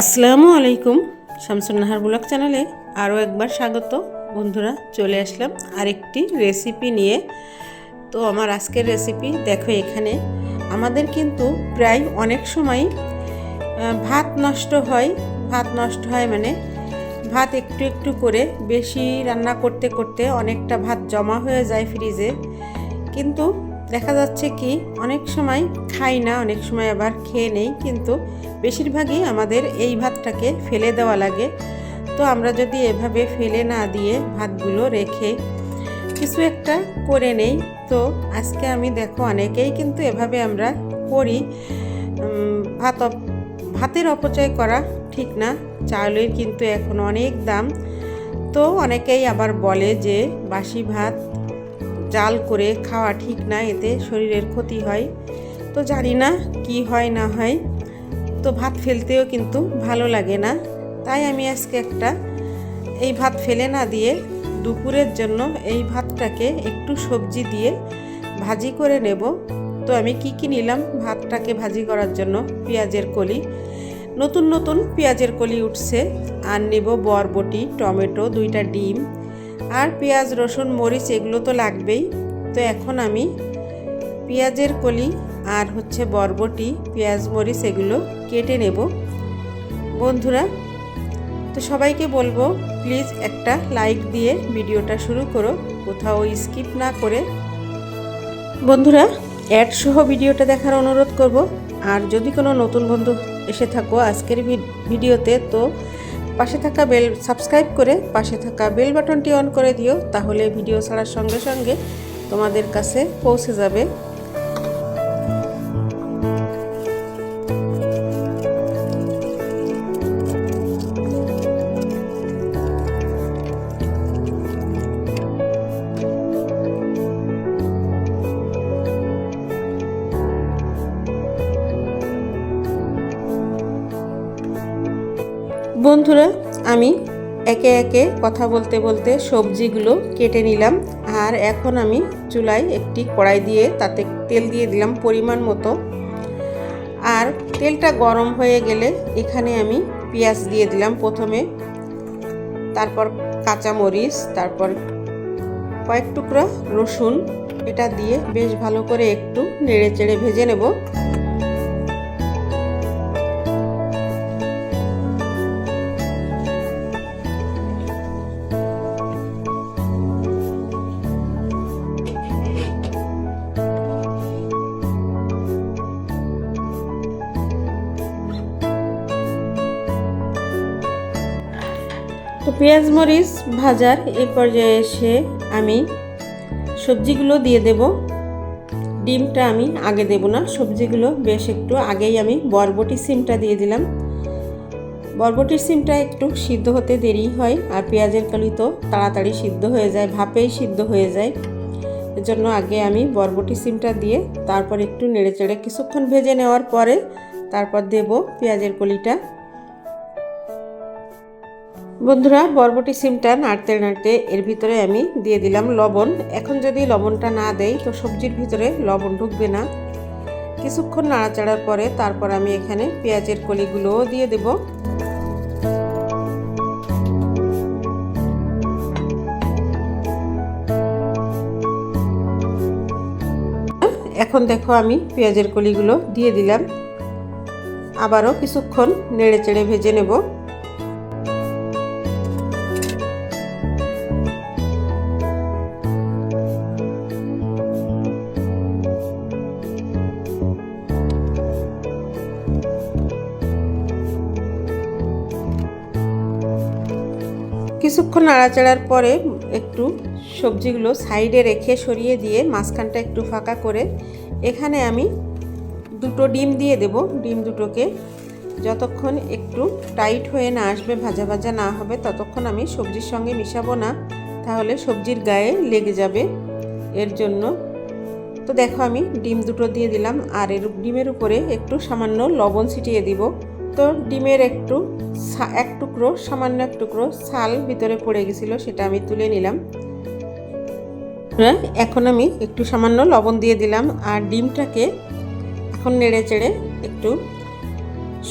আসসালামু আলাইকুম। শামসুন নাহার ব্লগ চ্যানেলে আরও একবার স্বাগত। বন্ধুরা, চলে আসলাম আরেকটি রেসিপি নিয়ে। তো আমার আজকের রেসিপি দেখো এখানে। আমাদের কিন্তু প্রায় অনেক সময় ভাত নষ্ট হয়। ভাত নষ্ট হয় মানে ভাত একটু একটু করে বেশি রান্না করতে করতে অনেকটা ভাত জমা হয়ে যায় ফ্রিজে। কিন্তু দেখা যাচ্ছে কি, অনেক সময় খাই না, অনেক সময় আবার খেয়ে নেই। কিন্তু বেশিরভাগই আমাদের এই ভাতটাকে ফেলে দেওয়া লাগে। তো আমরা যদি এভাবে ফেলে না দিয়ে ভাতগুলো রেখে কিছু একটা করে নেই, তো আজকে আমি দেখো অনেকেই কিন্তু এভাবে আমরা করি। ভাত ভাতের অপচয় করা ঠিক না, চাউলের কিন্তু এখন অনেক দাম। তো অনেকেই আবার বলে যে বাসি ভাত জাল করে খাওয়া ঠিক না, এতে শরীরের ক্ষতি হয়। তো জানি না কি হয় না হয়। তো ভাত ফেলতেও কিন্তু ভালো লাগে না। তাই আমি আজকে একটা এই ভাত ফেলে না দিয়ে দুপুরের জন্য এই ভাতটাকে একটু সবজি দিয়ে ভাজি করে নেব। তো আমি কি কি নিলাম? ভাতটাকে ভাজি করার জন্য পেঁয়াজের কলি। নতুন নতুন পেঁয়াজের কলি উঠছে। আর নেব বরবটি, টমেটো, দুইটা ডিম। আর পেঁয়াজ, রসুন, মরিচ, এগুলো তো লাগবেই। তো এখন আমি পেঁয়াজের কলি আর হচ্ছে বরবটি, পেঁয়াজ, মরিচ এগুলো কেটে নেব। বন্ধুরা, তো সবাইকে বলব প্লিজ একটা লাইক দিয়ে ভিডিওটা শুরু করো, কোথাও স্কিপ না করে। বন্ধুরা অ্যাড সহ ভিডিওটা দেখার অনুরোধ করব। আর যদি কোনো নতুন বন্ধু এসে থাকো আজকের ভিডিওতে, তো পাশে থাকা বেল সাবস্ক্রাইব করে পাশে থাকা বেল বাটনটি অন করে দিও, তাহলে ভিডিও ছাড়ার সঙ্গে সঙ্গে তোমাদের কাছে পৌঁছে যাবে। বন্ধুরা, আমি একে একে কথা বলতে বলতে সবজিগুলো কেটে নিলাম। আর এখন আমি চুলায় একটি কড়াই দিয়ে তাতে তেল দিয়ে দিলাম পরিমাণ মতো। আর তেলটা গরম হয়ে গেলে এখানে আমি পেঁয়াজ দিয়ে দিলাম প্রথমে। তারপর কাঁচামরিচ, তারপর কয়েক টুকরা রসুন। এটা দিয়ে বেশ ভালো করে একটু নেড়ে চেড়ে ভেজে নেব। তো পেঁয়াজ মরিচ ভাজার এই পর্যায়ে এসে আমি সবজিগুলো দিয়ে দেব। ডিমটা আমি আগে দেব না, সবজিগুলো বেশ একটু আগেই আমি বরবটি সিমটা দিয়ে দিলাম। বরবটির সিমটা একটু সিদ্ধ হতে দেরি হয় আর পেঁয়াজের কলি তো তাড়াতাড়ি সিদ্ধ হয়ে যায়, ভাপেই সিদ্ধ হয়ে যায়। এজন্য আগে আমি বরবটি সিমটা দিয়ে তারপর একটু নেড়ে চেড়ে কিছুক্ষণ ভেজে নেওয়ার পরে তারপর দেব পেঁয়াজের কলিটা। বন্ধুরা, বরবটি সিমটা নাড়তে নাড়তে এর ভিতরে আমি দিয়ে দিলাম লবণ। এখন যদি লবণটা না দেই, তো সবজির ভিতরে লবণ ঢুকবে না। কিছুক্ষণ নাড়াচাড়ার পরে তারপর আমি এখানে পেঁয়াজের কলিগুলোও দিয়ে দেব। এখন দেখো আমি পেঁয়াজের কলিগুলো দিয়ে দিলাম। আবারও কিছুক্ষণ নেড়ে চেড়ে ভেজে নেব। কিছুক্ষণ নাড়াচাড়ার পরে একটু সবজিগুলো সাইডে রেখে সরিয়ে দিয়ে মাঝখানটা একটু ফাঁকা করে এখানে আমি দুটো ডিম দিয়ে দেব। ডিম দুটোকে যতক্ষণ একটু টাইট হয়ে না আসবে, ভাজা ভাজা না হবে, ততক্ষণ আমি সবজির সঙ্গে মিশাবো না। তাহলে সবজির গায়ে লেগে যাবে। এর জন্য তো দেখো আমি ডিম দুটো দিয়ে দিলাম। আর এর ডিমের উপরে একটু সামান্য লবণ ছিটিয়ে দিব। তো ডিমের একটু এক টুকরো সামান্য এক টুকরো ছাল ভিতরে পড়ে গেছিল সেটা আমি তুলে নিলাম। হ্যাঁ, এখন আমি একটু সামান্য লবণ দিয়ে দিলাম আর ডিমটাকে এখন নেড়ে চেড়ে একটু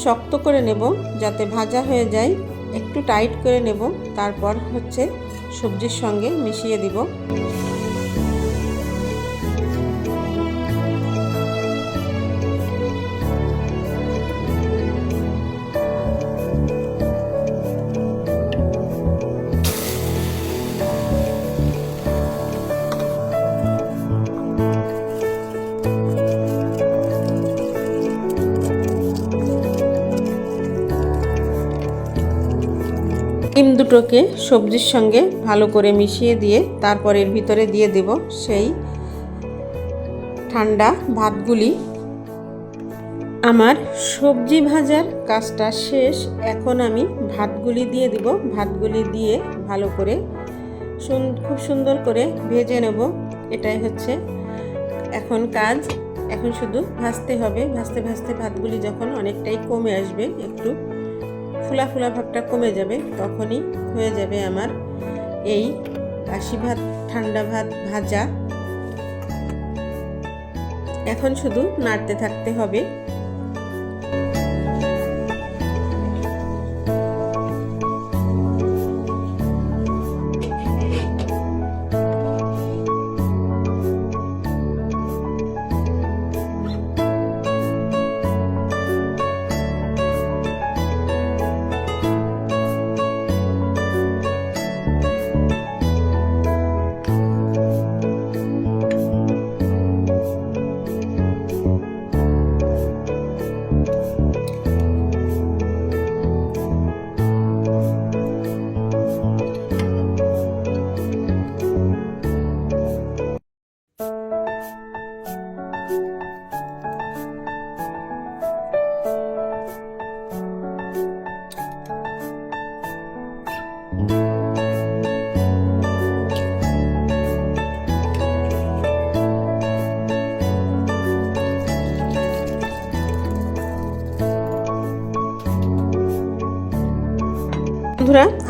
শক্ত করে নেব যাতে ভাজা হয়ে যায়। একটু টাইট করে নেব তারপর হচ্ছে সবজির সঙ্গে মিশিয়ে দিব। ডিম দুটোকে সবজির সঙ্গে ভালো করে মিশিয়ে দিয়ে তারপর এর ভিতরে দিয়ে দেব সেই ঠান্ডা ভাতগুলি। আমার সবজি ভাজার কাজটা শেষ। এখন আমি ভাতগুলি দিয়ে দিব। ভাতগুলি দিয়ে ভালো করে খুব সুন্দর করে ভেজে নেব। এটাই হচ্ছে এখন কাজ। এখন শুধু ভাজতে হবে। ভাজতে ভাজতে ভাতগুলি যখন অনেকটাই কমে আসবে একটু ফুলা ফুলা ভাবটা কমে যাবে, তখনই হয়ে যাবে আমার এই কাশি ভাত, ঠান্ডা ভাত ভাজা। এখন শুধু নাড়তে থাকতে হবে।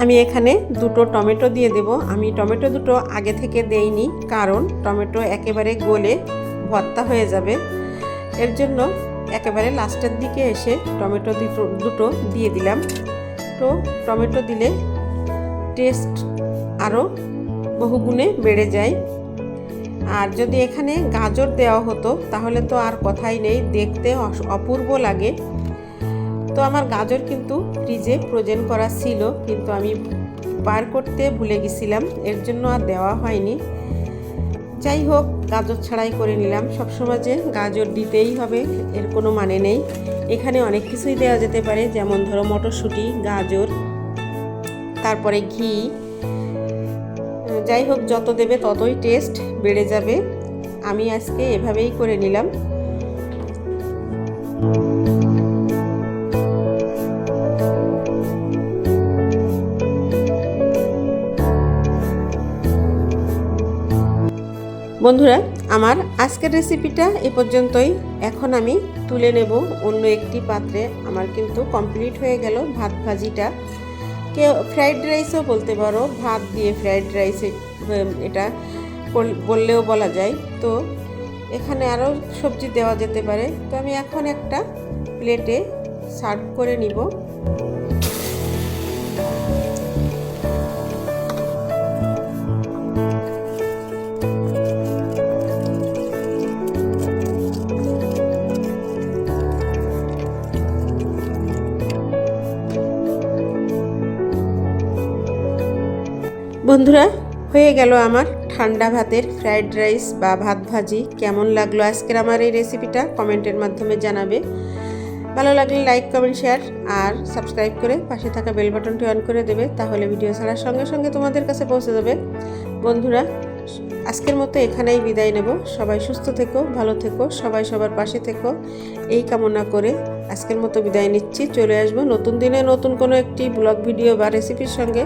আমি এখানে দুটো টমেটো দিয়ে দেব। আমি টমেটো দুটো আগে থেকে দেইনি, কারণ টমেটো একেবারে গলে ভর্তা হয়ে যাবে। এর জন্য একেবারে লাস্টের দিকে এসে টমেটো দুটো দিয়ে দিলাম। তো টমেটো দিলে টেস্ট আরও বহুগুণে বেড়ে যায়। আর যদি এখানে গাজর দেওয়া হতো, তাহলে তো আর কথাই নেই। দেখতে অপূর্ব লাগে। তো আমার গাজর কিন্তু ফ্রিজে ফ্রোজেন করা ছিল, কিন্তু আমি বার করতে ভুলে গেছিলাম, এর জন্য আর দেওয়া হয়নি। যাই হোক, গাজর ছাড়াই করে নিলাম। সবসময় যে গাজর দিতেই হবে, এর কোনো মানে নেই। এখানে অনেক কিছুই দেওয়া যেতে পারে, যেমন ধরো মটরশুঁটি, গাজর, তারপরে ঘি। যাই হোক, যত দেবে ততই টেস্ট বেড়ে যাবে। আমি আজকে এভাবেই করে নিলাম। বন্ধুরা, আমার আজকের রেসিপিটা এ পর্যন্তই। এখন আমি তুলে নেব অন্য একটি পাত্রে। আমার কিন্তু কমপ্লিট হয়ে গেল ভাত ভাজিটা। কেউ ফ্রাইড রাইসও বলতে পারো, ভাত দিয়ে ফ্রাইড রাইসে এটা বললেও বলা যায়। তো এখানে আরও সবজি দেওয়া যেতে পারে। তো আমি এখন একটা প্লেটে সার্ভ করে নিব। বন্ধুরা, হয়ে গেল আমার ঠান্ডা ভাতের ফ্রাইড রাইস বা ভাত ভাজি। কেমন লাগল আজকের আমার এই রেসিপিটা কমেন্টের মাধ্যমে জানাবে। ভালো লাগলে লাইক কমেন্ট শেয়ার আর সাবস্ক্রাইব করে পাশে থাকা বেল বাটনটি অন করে দেবে, তাহলে ভিডিও ছাড়ার সঙ্গে সঙ্গে তোমাদের কাছে পৌঁছে যাবে। বন্ধুরা, আজকের মতো এখানেই বিদায় নেব। সবাই সুস্থ থেকো, ভালো থেকো, সবাই সবার পাশে থেকো। এই কামনা করে আজকের মতো বিদায় নিচ্ছি। চলে আসব নতুন দিনে নতুন কোনো একটি ব্লগ ভিডিও বা রেসিপির সঙ্গে।